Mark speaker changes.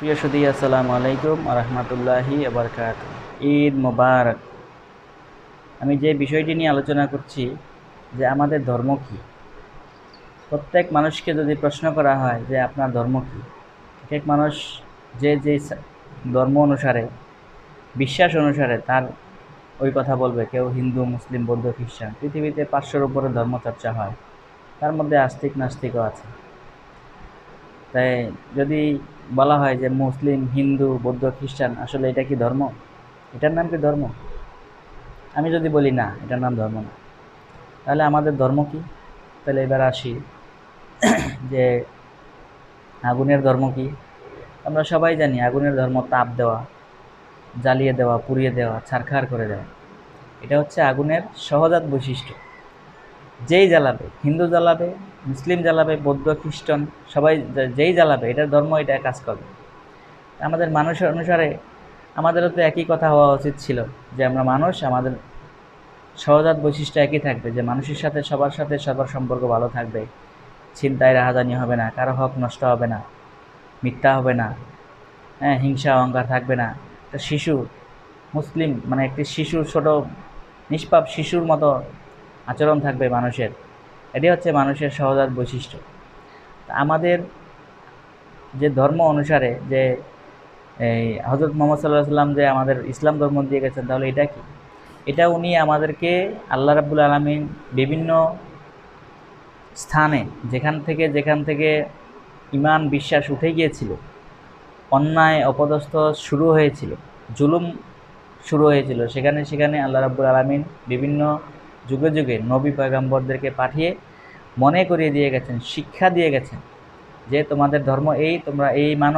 Speaker 1: প্রিয় আসসালামু আলাইকুম রহমতুল্লাহি আবরকাত ঈদ মোবারক। আমি যে বিষয়টি নিয়ে আলোচনা করছি, যে আমাদের ধর্ম কী? প্রত্যেক মানুষকে যদি প্রশ্ন করা হয় যে আপনার ধর্ম কী এক মানুষ যে যে ধর্ম অনুসারে, বিশ্বাস অনুসারে তার ওই কথা বলবে, কেউ হিন্দু, মুসলিম, বৌদ্ধ, খ্রিস্টান, পৃথিবীতে পাঁচশোর উপরে ধর্মচর্চা হয়, তার মধ্যে আস্তিক নাস্তিকও আছে। তাই যদি বলা হয় যে মুসলিম, হিন্দু, বৌদ্ধ, খ্রিস্টান, আসলে এটা কি ধর্ম? এটার নাম কি ধর্ম? আমি যদি বলি না, এটার নাম ধর্ম না। তাহলে আমাদের ধর্ম কি? তাহলে এবার আসি যে আগুনের ধর্ম কি? আমরা সবাই জানি আগুনের ধর্ম তাপ দেওয়া, জ্বালিয়ে দেওয়া, পুড়িয়ে দেওয়া, ছারখার করে দেওয়া। এটা হচ্ছে আগুনের সহজাত বৈশিষ্ট্য। যেই জ্বালাবে, হিন্দু জ্বালাবে, মুসলিম জ্বালাবে, বৌদ্ধ, খ্রিস্টান, সবাই যেই জ্বালাবে, এটার ধর্ম এটা কাজ করবে আমাদের মানুষ অনুসারে আমাদেরও তো একই কথা হওয়া উচিত ছিল, যে আমরা মানুষ, আমাদের সহজাত বৈশিষ্ট্য একই থাকবে, যে মানুষের সাথে, সবার সাথে সবার সম্পর্ক ভালো থাকবে। ছিনতাই, রাহাজানি হবে না, কারও হক নষ্ট হবে না, মিথ্যা হবে না হ্যাঁ হিংসা, অহংকার থাকবে না। একটা শিশু, মুসলিম মানে একটি শিশুর ছোট, নিষ্পাপ শিশুর মতো আচরণ থাকবে মানুষের। এটি হচ্ছে মানুষের সহজাত বৈশিষ্ট্য। আমাদের যে ধর্ম অনুসারে যে এই হজরত মোহাম্মদ সাল্লাহ সাল্লাম যে আমাদের ইসলাম ধর্ম দিয়ে গেছেন, তাহলে এটা কি? এটা উনি আমাদেরকে আল্লাহ রাব্বুল আলমিন বিভিন্ন স্থানে, যেখান থেকে যেখান থেকে ইমান বিশ্বাস উঠে গিয়েছিল, অন্যায়, অপদস্থ শুরু হয়েছিল, জুলুম শুরু হয়েছিল, সেখানে সেখানে আল্লাহ রাবুল আলমিন বিভিন্ন যুগে যুগে নবী পয়গাম্বরদেরকে পাঠিয়ে মনে করিয়ে দিয়ে গেছেন, শিক্ষা দিয়ে গেছেন যে তোমাদের ধর্ম এই, তোমরা এই মানো।